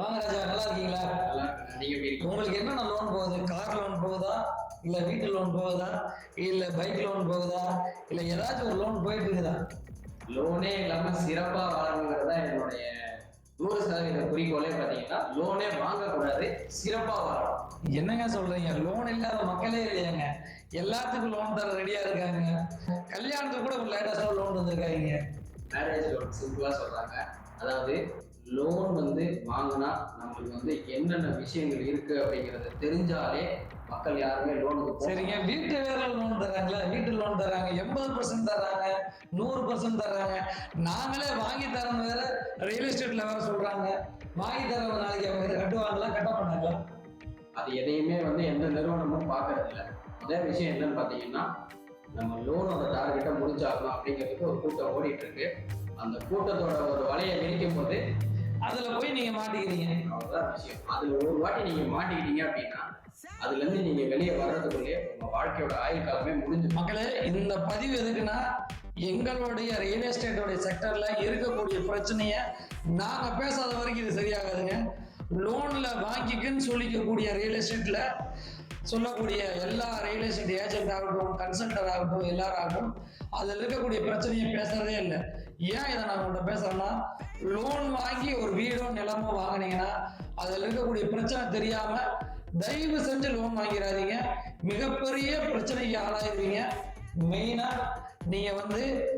வாங்க ராஜா நல்லா இருக்கீங்களா? உங்களுக்கு என்னென்ன லோன் போகுது? கார் லோன் போகுதா? இல்ல வீட்டு லோன் போகுதா? இல்ல பைக் லோன் போகுதா? இல்ல ஏதாச்சும் ஒரு லோன் போயிட்டு இருக்குதா லோனே இல்லாம சிறப்பா தான் என்னுடைய நூறு சதவீத குறிக்கோளே பாத்தீங்கன்னா லோனே வாங்கக்கூடாது சிறப்பா வாழணும். என்னங்க சொல்றீங்க? லோன் இல்லாத மக்களே இல்லையாங்க. எல்லாத்துக்கும் லோன் தர ரெடியா இருக்காங்க. கல்யாணத்துக்கு கூட லேட்டஸ்டா லோன் வந்திருக்காங்க. மேரேஜ் லோன் சிம்பிளா சொல்றாங்க. அதாவது லோன் வந்து வாங்கினா நம்மளுக்கு வந்து என்னென்ன விஷயங்கள் இருக்கு அப்படிங்கறத தெரிஞ்சாலே மக்கள் யாருமே லோனுக்கு சரிங்க. வீட்டு வேற லோன் தராங்களா வீட்டு லோன் தராங்க எண்பது பர்சன்ட் தராங்க நூறு பர்சன்ட் தராங்க நாங்களே வாங்கி தரோம் வேற ரியல் எஸ்டேட்ல வேற சொல்றாங்க. வாங்கி தரவங்க நாளைக்கு அவங்க கட்டுவாங்களா? கட்ட பண்ணாங்களா அது எதையுமே வந்து எந்த நிறுவனமும் பார்க்கறது இல்ல முதல் விஷயம் என்னன்னு பாத்தீங்கன்னா நம்ம லோனோட டார்கெட்டை முடிச்சாகணும் அப்படிங்கிறதுக்கு ஒரு கூட்டம் ஓடிட்டு இருக்கு. அந்த கூட்டத்தோட ஒரு வலையை விரிக்கும் போது அதுல போய் நீங்க மாட்டிக்கிறீங்க. அதுல ஒரு வாட்டி நீங்க மாட்டிக்கிட்டீங்க அப்படின்னா அதுல இருந்து நீங்க வெளியே வர்றதுக்குள்ளேயே உங்க வாழ்க்கையோட ஆயுள் காலமே முடிஞ்சு மக்களே இந்த பதிவு எதுக்குன்னா எங்களுடைய ரியல் எஸ்டேட்டோடைய செக்டர்ல இருக்கக்கூடிய பிரச்சனைய நாங்க பேசாத வரைக்கும் இது சரியாகாதுங்க. லோன்ல வாங்கிக்குன்னு சொல்லிக்கக்கூடிய ரியல் எஸ்டேட்ல சொல்லக்கூடிய எல்லா ரியல் எஸ்டேட் ஏஜென்ட் ஆகட்டும் கன்சல்டர் ஆகட்டும் எல்லாரும் ஆகட்டும் அதில் இருக்கக்கூடிய பிரச்சனையை பேசுறதே இல்லை. ஏன் இதை நான் உங்கள்கிட்ட பேசுறேன்னா லோன் வாங்கி ஒரு வீடோ நிலமோ வாங்கினீங்கன்னா அதில் இருக்கக்கூடிய பிரச்சனை தெரியாம தயவு செஞ்சு லோன் வாங்கிடாதீங்க. மிகப்பெரிய பிரச்சனைக்கு ஆளாயிருவீங்க. மெயினா நீங்க வந்து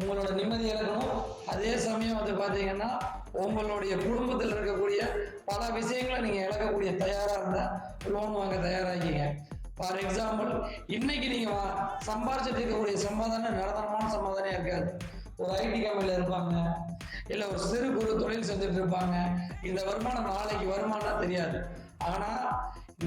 உங்களோட நிம்மதி இழக்கணும். அதே சமயம் வந்து பாத்தீங்கன்னா உங்களுடைய குடும்பத்தில் இருக்கக்கூடிய பல விஷயங்களை நீங்க இழக்கக்கூடிய தயாரா இருந்தா லோன் வாங்க தயாராகிங்க. ஃபார் எக்ஸாம்பிள் இன்னைக்கு நீங்க வா- சம்பாரிச்சிட்டு இருக்கக்கூடிய சமாதானம் நிரந்தரமான சமாதானம் இருக்காது. ஒரு ஐடி கம்பெனில இருப்பாங்க. இல்ல ஒரு சிறு குறு தொழில் செஞ்சுட்டு இருப்பாங்க. இந்த வருமானம் நாளைக்கு வருமானம் தெரியாது. ஆனா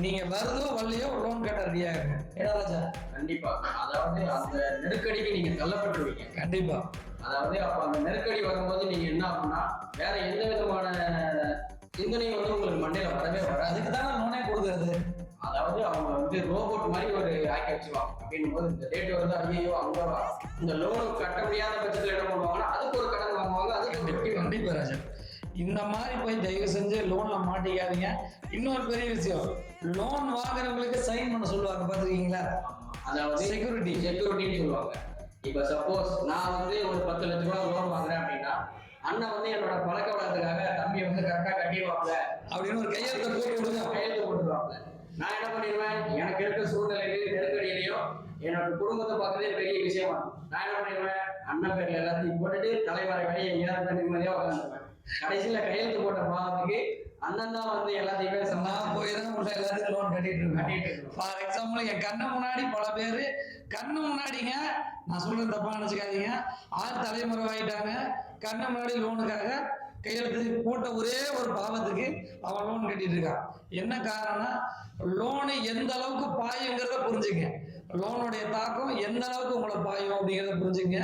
நீங்க வருதோ வரலையோ லோன் கட்ட ரெடியா இருக்கு ஏடா ராஜா? கண்டிப்பா. அதாவது அந்த நெருக்கடிக்கு நீங்க தள்ளப்பட்டுருவீங்க. கண்டிப்பா. அதாவது அப்ப அந்த நெருக்கடி வரும்போது நீங்க என்ன ஆகும்னா வேற எந்த விதமான சிந்தனையும் வந்து உங்களுக்கு மண்டையில வரவே வராது. அதுக்கு தானே லோனே கொடுக்குறது. அதாவது அவங்க வந்து ரோபோட் மாதிரி ஒரு ஆக்கி வச்சுருவாங்க அப்படின்னும் போது இந்த டேட் வந்து ஐயோ அங்க வா. இந்த லோனு கட்ட முடியாத பட்சத்துல என்ன பண்ணுவாங்கன்னா அதுக்கு ஒரு கடன் வாங்குவாங்க அதுக்கு ஒரு வட்டி வாங்குவாங்க. கண்டிப்பா ராஜா. இந்த மாதிரி போய் தயவு செஞ்சு லோன்ல மாட்டிக்காதீங்க. இன்னொரு பெரிய விஷயம் லோன் வாங்குறவங்களுக்கு சைன் பண்ண சொல்லுவாங்க பாத்துருக்கீங்களா அதாவது Security. செக்யூரிட்டின்னு சொல்லுவாங்க. இப்ப சப்போஸ் நான் வந்து ஒரு பத்து லட்ச ரூபா லோன் வாங்குறேன் அப்படின்னா அண்ணன் வந்து என்னோட பழக்க வழக்கத்துக்காக தம்பி வந்து கரெக்டா கட்டிடுவாங்க அப்படின்னு ஒரு கையெழுத்த போட்டு கையெழுத்து போட்டுருவாங்க நான் என்ன பண்ணிடுவேன் எனக்கு இருக்க சூழ்நிலையிலையும் நெருக்கடியிலையும் என்னோட குடும்பத்தை பார்க்கறதே பெரிய விஷயமா. நான் என்ன பண்ணிடுவேன் அண்ணன் பேர்ல எல்லாத்தையும் போட்டுட்டு தலைவரை வெளியே எங்கேயாவது நிம்மதியா உட்காந்துருவேன் கடைசியில கையெழுத்து போட்ட பாவத்துக்கு அண்ணன் தான் வந்து எல்லாத்தையுமே நான் போய் தான் உள்ள எல்லாத்துக்கும் லோன் கட்டிட்டு இருக்கேன். ஃபார் எக்ஸாம்பிள் என் கண்ணு முன்னாடி பல பேர் கண்ணு முன்னாடிங்க நான் சொல்றது தப்பா நினைச்சுக்காதீங்க. ஆறு தலைமுறை ஆயிட்டாங்க கண்ணு முன்னாடி லோனுக்காக கையெழுத்து போட்ட ஒரே ஒரு பாவத்துக்கு அவன் லோன் கட்டிட்டு இருக்கான் என்ன காரணம்னா லோனு எந்த அளவுக்கு பாயுங்கிறத புரிஞ்சுங்க. லோனுடைய தாக்கம் எந்த அளவுக்கு உங்களை பாயும் அப்படிங்கிறத புரிஞ்சுங்க.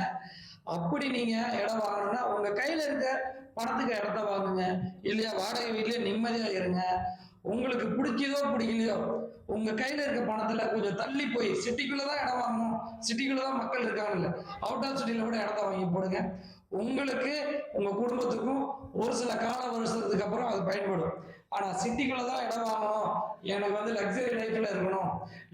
அப்படி நீங்க இடம் வாங்கணும்னா உங்க கையில இருக்க பணத்துக்கு இடத்த வாங்குங்க. இல்லையா வாடகை வீட்லயே நிம்மதியா இருங்க. உங்களுக்கு பிடிக்குதோ பிடிக்கலையோ உங்க கையில இருக்க பணத்துல கொஞ்சம் தள்ளி போய் சிட்டிக்குள்ளதான் இடம் வாங்கணும். சிட்டிக்குள்ளதான் மக்கள் இருக்காங்கல்ல அவுட் ஆஃப் சிட்டியில கூட இடத்த வாங்கி போடுங்க. உங்களுக்கு உங்க குடும்பத்துக்கும் ஒரு சில கால வருஷத்துக்கு அப்புறம் அது பயன்படும். ஆனா சிட்டிக்குள்ள தான் இடம் வாங்கணும். எனக்கு வந்து லக்ஸரி லைஃப்ல இருக்கணும்.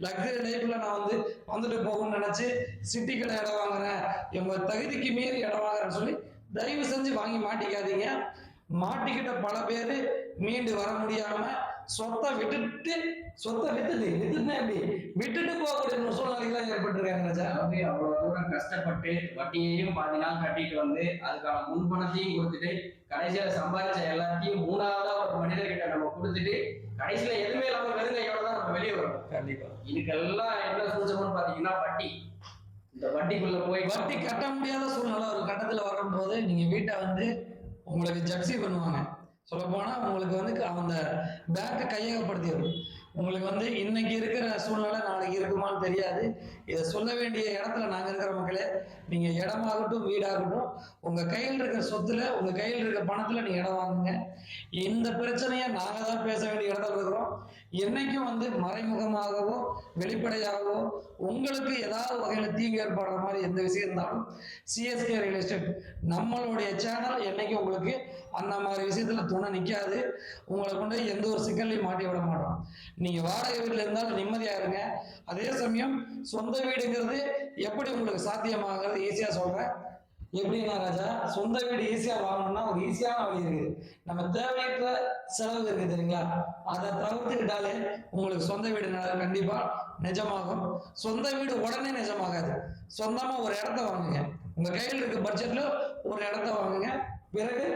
லக்ஸரி லைஃப்ல நான் வந்து வந்துட்டு போகணும்னு நினைச்சு சிட்டிக்குள்ள இடம் வாங்குறேன். எங்க தகுதிக்கு மீறி இடம் வாங்குறேன்னு சொல்லி தயவு செஞ்சு வாங்கி மாட்டிக்காதீங்க. மாட்டிக்கிட்ட பல பேர் மீண்டு வர முடியாம சொத்தை விட்டுட்டு சொத்தை வித்துட்டு வித்துட்டுனா எப்படி? விட்டுட்டு போகக்கூடிய ஒரு சூழ்நிலைகள்லாம் ஏற்பட்டிருக்காங்க ராஜா. அதாவது தூரம் கஷ்டப்பட்டு வட்டியையும் பாதி நாள் கட்டிட்டு வந்து அதுக்கான முன்பணத்தையும் கொடுத்துட்டு கடைசியில சம்பாதிச்ச எல்லாத்தையும் மூணாவதா ஒரு மனிதர்கிட்ட நம்ம கொடுத்துட்டு கடைசியில எதுவுமே இல்லாம வெறுங்கையோட தான் நம்ம வெளியே வரும் கண்டிப்பா. இதுக்கெல்லாம் என்ன சூழ்ச்சம்னு பாத்தீங்கன்னா வட்டி. இந்த வட்டிக்குள்ள போய் வட்டி கட்ட முடியாத சூழ்நிலை ஒரு கட்டத்துல வரும்போது நீங்க வீட்டை வந்து உங்களுக்கு ஜப்சி பண்ணுவாங்க. சொல்ல போனா உங்களுக்கு வந்து அந்த பேங்கை கையகப்படுத்திடும். உங்களுக்கு வந்து இன்னைக்கு இருக்கிற சூழ்நிலை நாளைக்கு இருக்குமான்னு தெரியாது. இதை சொல்ல வேண்டிய இடத்துல நாங்கள் இருக்கிற மக்களே நீங்கள் இடமாகட்டும் வீடாகட்டும் உங்கள் கையில் இருக்கிற சொத்துல உங்கள் கையில் இருக்கிற பணத்தில் நீங்கள் இடம் வாங்குங்க. இந்த பிரச்சனையை நாங்கள் தான் பேச வேண்டிய இடத்துல இருக்கிறோம். என்னைக்கும் வந்து மறைமுகமாகவோ வெளிப்படையாகவோ உங்களுக்கு ஏதாவது வகையில் தீங்கு ஏற்படுற மாதிரி எந்த விஷயம் இருந்தாலும் சிஎஸ்கே ரியல் எஸ்டேட் நம்மளுடைய சேனல் என்னைக்கும் உங்களுக்கு அந்த மாதிரி விஷயத்தில் துணை நிற்காது உங்களை கொண்டு போய் எந்த ஒரு சிக்கல்லையும் மாட்டி விட மாட்டோம். நீங்க வாடகை வீட்டில் இருந்தாலும் நிம்மதியா இருங்க. அதே சமயம் சொந்த வீடுங்கிறது எப்படி உங்களுக்கு சாத்தியமாகிறது ஈஸியா சொல்றேன். எப்படின்னா ராஜா சொந்த வீடு ஈஸியா வாங்கணும்னா ஒரு ஈஸியான வழி இருக்குது. நம்ம தேவையற்ற செலவு இருக்குது தெரியுங்களா? அதை தவிர்த்துக்கிட்டாலே உங்களுக்கு சொந்த வீடு கண்டிப்பாக கண்டிப்பா நிஜமாகும். சொந்த வீடு உடனே நிஜமாகாது. சொந்தமா ஒரு இடத்த வாங்குங்க. உங்க கையில் இருக்க பட்ஜெட்ல ஒரு இடத்த வாங்குங்க. பிறகு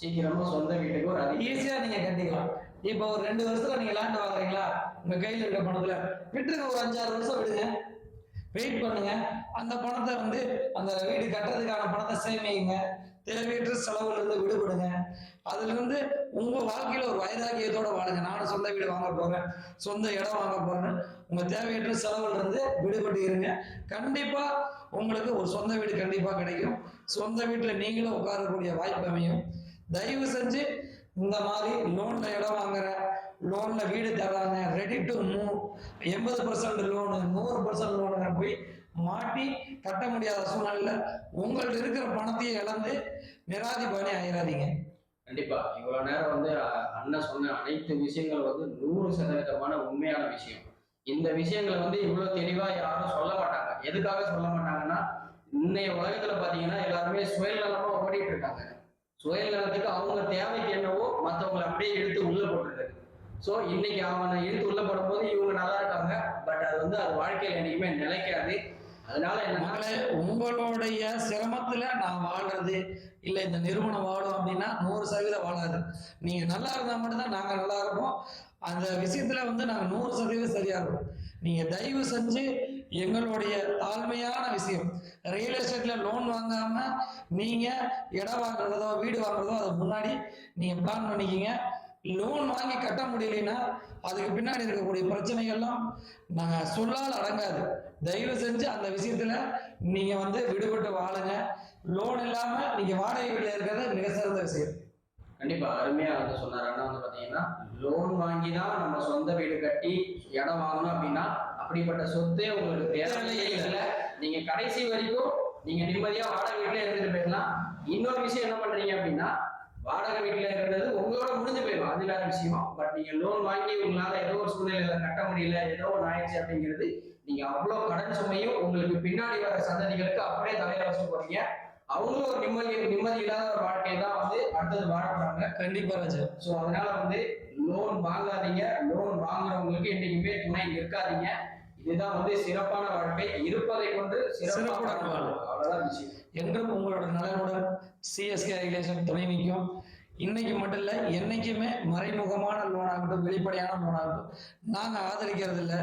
சீக்கிரமா சொந்த வீட்டுக்கு ஒரு அதிக ஈஸியா நீங்க கட்டிக்கலாம். இப்போ ஒரு ரெண்டு வருஷத்துல நீங்க லேண்ட் வாங்குறீங்களா? உங்க கையில் இருக்க பணத்துல. விட்டுருங்க ஒரு அஞ்சாறு வருஷம் விடுங்க. வெயிட் பண்ணுங்க. அந்த பணத்தை வந்து அந்த வீடு கட்டுறதுக்கான பணத்தை சேமிங்க. தேவையற்ற செலவுல இருந்து விடுபடுங்க. அதுல இருந்து உங்க வாழ்க்கையில ஒரு வைராகியத்தோட வாழுங்க. நானும் சொந்த வீடு வாங்க போறேன். சொந்த இடம் வாங்க போறேன். உங்க தேவையற்ற செலவுல இருந்து விடுபட்டு இருங்க. கண்டிப்பா உங்களுக்கு ஒரு சொந்த வீடு கண்டிப்பா கிடைக்கும். சொந்த வீட்டுல நீங்களும் உட்காரக்கூடிய வாய்ப்பு அமையும். தயவு செஞ்சு இந்த மாதிரி லோன்ல இடம் வாங்குற லோன்ல வீடு தராங்க ரெடி டு மூவ் எண்பது பர்சன்ட் லோனு நூறு பர்சன்ட் லோனுங்க போய் மாட்டி கட்ட முடியாத சூழ்நிலையில உங்கள்ட்ட இருக்கிற பணத்தையும் இழந்து நிராதிபாணி ஆயிடாதீங்க கண்டிப்பா. இவ்வளவு நேரம் வந்து அண்ணன் சொன்ன அனைத்து விஷயங்கள் வந்து நூறு சதவீதமான உண்மையான விஷயம். இந்த விஷயங்களை வந்து இவ்வளவு தெளிவா யாரும் சொல்ல மாட்டாங்க. எதுக்காக சொல்ல மாட்டாங்கன்னா இன்னைய உலகத்துல பாத்தீங்கன்னா எல்லாருமே சுயநலமா ஓடிட்டு இருக்காங்க. சுயநலத்துக்கு அவங்க தேவைக்கு என்னவோ மற்றவங்களை அப்படியே எடுத்து உள்ள போட்டுருக்காரு ஸோ இன்னைக்கு அவனை எடுத்து உள்ள போடும்போது இவங்க நல்லா இருக்காங்க. பட் அது வந்து அது வாழ்க்கையில் என்னைக்குமே நிலைக்காது. அதனால என்னன்னா மக்களே உங்களுடைய சிரமத்துல நான் வாழ்றது. இல்ல இந்த நிறுவனம் வாழும் அப்படின்னா நூறு சதவீதம் வாழாது நீங்க நல்லா இருந்தா மட்டும்தான் நாங்க நல்லா இருப்போம். அந்த விஷயத்துல வந்து நாங்க நூறு சதவீதம் சரியா இருக்கும். நீங்க தயவு செஞ்சு எங்களுடைய தாழ்மையான விஷயம். ரியல் எஸ்டேட்ல லோன் வாங்காம நீங்க இடம் வாங்குறதோ வீடு வாங்குறதோ அதை முன்னாடி நீங்க பிளான் பண்ணிக்கிங்க. லோன் வாங்கி கட்ட முடியலைன்னா அதுக்கு பின்னாடி இருக்கக்கூடிய பிரச்சனைகள்லாம் நாங்கள் சொல்லால் அடங்காது. தயவு செஞ்சு அந்த விஷயத்துல நீங்க வந்து விடுபட்டு வாழுங்க. லோன் இல்லாம நீங்க வாடகை வீட்டில் இருக்கிறது மிக சிறந்த விஷயம். கண்டிப்பா அருமையா வந்து சொன்னார். அண்ணா வந்து பாத்தீங்கன்னா லோன் வாங்கி தான் நம்ம சொந்த வீடு கட்டி இடம் வாங்கணும் அப்படின்னா அப்படிப்பட்ட சொத்தே உங்களுக்கு தேவையில்லை இல்லை. நீங்க கடைசி வரைக்கும் நீங்க நிம்மதியா வாடகை வீட்டுல இருந்துட்டு போயிடலாம். இன்னொரு விஷயம் என்ன பண்றீங்க அப்படின்னா வாடகை வீட்டுல இருக்கிறது உங்களோட முடிஞ்சு போயிடும். அது வேற விஷயம். பட் நீங்க லோன் வாங்கி உங்களால ஏதோ ஒரு சூழ்நிலையில கட்ட முடியல ஏதோ ஒன்று ஆயிடுச்சு அப்படிங்கிறது நீங்க அவ்வளவு கடன் சுமையும் உங்களுக்கு பின்னாடி வர சந்ததிகளுக்கு அப்படியே தலையில வச்சு போறீங்க. அவங்களும் ஒரு நிம்மதி நிம்மதி இல்லாத ஒரு வாழ்க்கையை தான் வந்து அடுத்தது வாழ போறாங்க கண்டிப்பா ராஜா. ஸோ அதனால வந்து லோன் வாங்காதீங்க. லோன் வாங்குறவங்களுக்கு என்னைக்குமே துணை நிற்காதீங்க. இதுதான் வந்து சிறப்பான வாழ்க்கை. இருப்பதை கொண்டு சிறப்பான. அவ்வளவுதான் விஷயம். என்றும் உங்களோட நலனுடன் சிஎஸ்கே ரிலேஷன் துணை நிற்கும். இன்னைக்கு மட்டும் இல்லை என்னைக்குமே மறைமுகமான லோனாகட்டும் வெளிப்படையான லோனாகட்டும் நாங்கள் ஆதரிக்கிறது இல்லை.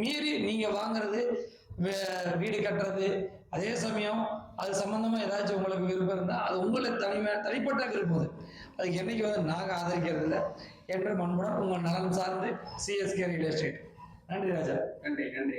மீறி நீங்கள் வாங்குறது வீடு கட்டுறது அதே சமயம் அது சம்பந்தமா ஏதாச்சும் உங்களுக்கு விருப்பம் இருந்தால் அது உங்களுக்கு தனிமை தனிப்பட்ட விருப்பம் அது. அதுக்கு என்றைக்கு வந்து நாங்கள் ஆதரிக்கிறது இல்லை. என்று மண்புடன் உங்கள் நலன் சார்ந்து சிஎஸ்கே ரியல் எஸ்டேட் நன்றி ராஜா. நன்றி நன்றி.